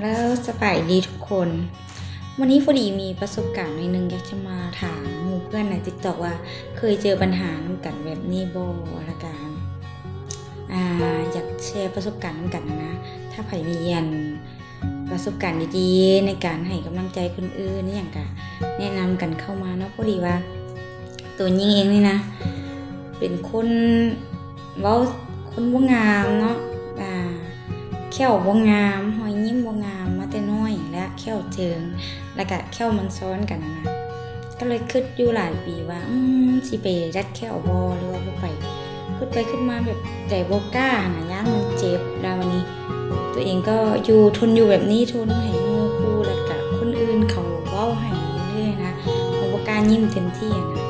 แล้วสบายดีทุกคน วันนี้พอดีมีประสบการณ์หน่อยหนึงอยากจะมาถามหมู่เพื่อนในติ๊กต็อกว่า เคยเจอปัญหาน้ำกันแบบนี้บ่ละกันอ่าอยากแชร์ประสบการณ์น้ำกันนะนะถ้าไผมีอันประสบการณ์ดีๆ ในการให้กำลังใจคนอื่นนี่อย่างกะแนะนำกันเข้ามาเนาะพอดีว่า ตัวยิงเองนี่นะ เป็นคนเว้าคนบ่างามเนาะอ่าแข้วบ่งาม เจิง แล้วก็แข้วมันซ้อนกันนะก็เลยคิดอยู่หลายปีว่าอืมสิไปรัดแข้วบ่หรือว่าไปคิดไปคิดมาแบบใจบ่กล้านะย่านมันเจ็บแล้ววันนี้ ตัวเองก็อยู่ทนอยู่แบบนี้ทนให้มูคู่แล้วก็คนอื่นเขาเว้าให้เรื่อยๆนะบ่บ่กล้ายิ้มเต็มที่นะ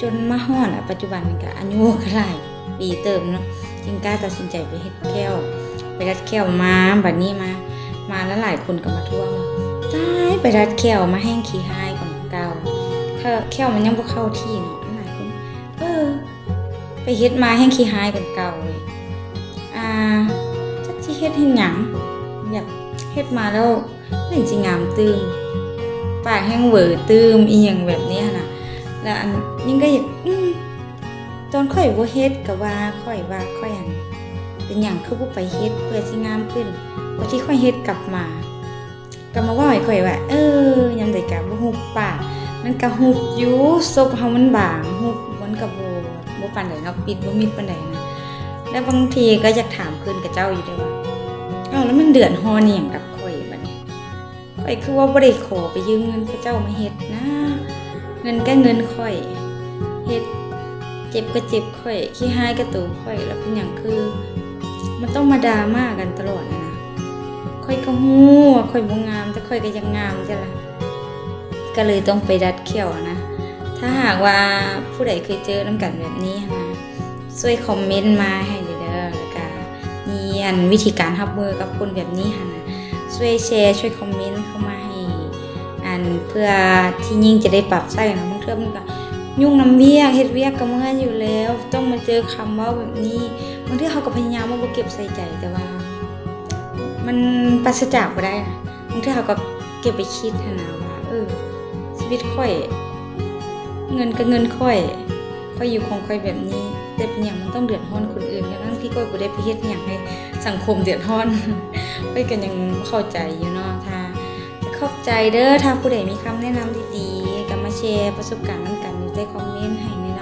จนมาฮอดอะปัจจุบันก็อายุก็หลายปีเติมเนาะจึงกล้าตัดสินใจไปเฮ็ดแก้ว ไปรัดแก้วมาบัดนี้มา มาแล้วหลายคนก็มาทวงว่า ตายไปรัดแก้วมาแห้งขี้หายก่อนเก่าถ้าแก้วมันยังบ่เข้าที่เนาะหลายคนเออ ไปเฮ็ดมาแห้งขี้หายก่อนเก่าเลยอ่าจักสิเฮ็ดเฮ็ดหยังแบบเฮ็ดมาแล้วเห็นสิงามตืมปากแห้งเหวอตืมอีหยังแบบนี้น่ะแล้วอันยิ่งก็อยากอืมตอนข่อยบ่เฮ็ดก็ว่าข่อยว่าข่อยอันเป็นอย่างคือผู้ไปเฮ็ดเพื่อสิงามขึ้นพอที่ค่อยเฮ็ดกลับมา ก็มาว่าให้ค่อยว่า เออยามใดก็บ่ฮู้ปากมันก็ฮูบอยู่ศพเฮามันบางฮูบมันก็บ่บ่ปานใดเนาะปิดบ่มิดปานใดนะแล้วบางทีก็อยากถามคืนกับเจ้าอยู่ด้วยว่าอ้าวแล้วมันเดือดร้อนอีหยังกับข่อยบัดนี้ข่อยคือว่าบ่ได้ขอไปยืมเงินพระเจ้ามาเฮ็ดนะ เงินก็เงินข่อยเฮ็ดเจ็บก็เจ็บข่อยขี้หายก็ตูข่อยแล้วเป็นอย่างคือ มันต้องมาดราม่ากันตลอดนะ นะข่อยก็ฮู้ว่าข่อยบ่งามแต่ข่อยก็ยังงามจ้ะล่ะก็เลยต้องไปดัดเขี้ยวนะ ถ้าหากว่าผู้ใดเคยเจอน้ำกันแบบนี้นะช่วยคอมเมนต์มาให้เด้อแล้วก็มีอันวิธีการรับมือกับคนแบบนี้ค่ะนะช่วยแชร์ช่วยคอมเมนต์เข้ามาให้อันเพื่อที่ยิ่งจะได้ปรับใช้นะบางเทื่อมันก็ยุ่งน้ำเวียกเฮ็ดเวียกก็เมื่ออยู่แล้ว ต้องมาเจอคำว่าแบบนี้บางทีเขาก็พยายามว่าเก็บใส่ใจแต่ว่า มันปราศจากบ่ได้นะบางทีเขาก็เก็บไปคิดนะว่าเออชีวิตค่อย เงินก็เงินค่อยค่อยอยู่ของค่อยแบบนี้ แต่เป็นอย่างมันต้องเดือดร้อนคนอื่นทั้งที่ก็บ่ได้ไปเฮ็ดอย่างให้สังคมเดือดร้อนค่อยก็ยังเข้าใจอยู่เนาะถ้าขอบใจเด้อถ้าผู้ใดมีคำแนะนำดีๆก็มาแชร์ประสบการณ์นำกันอยู่ใต้คอมเมนต์ให้แน่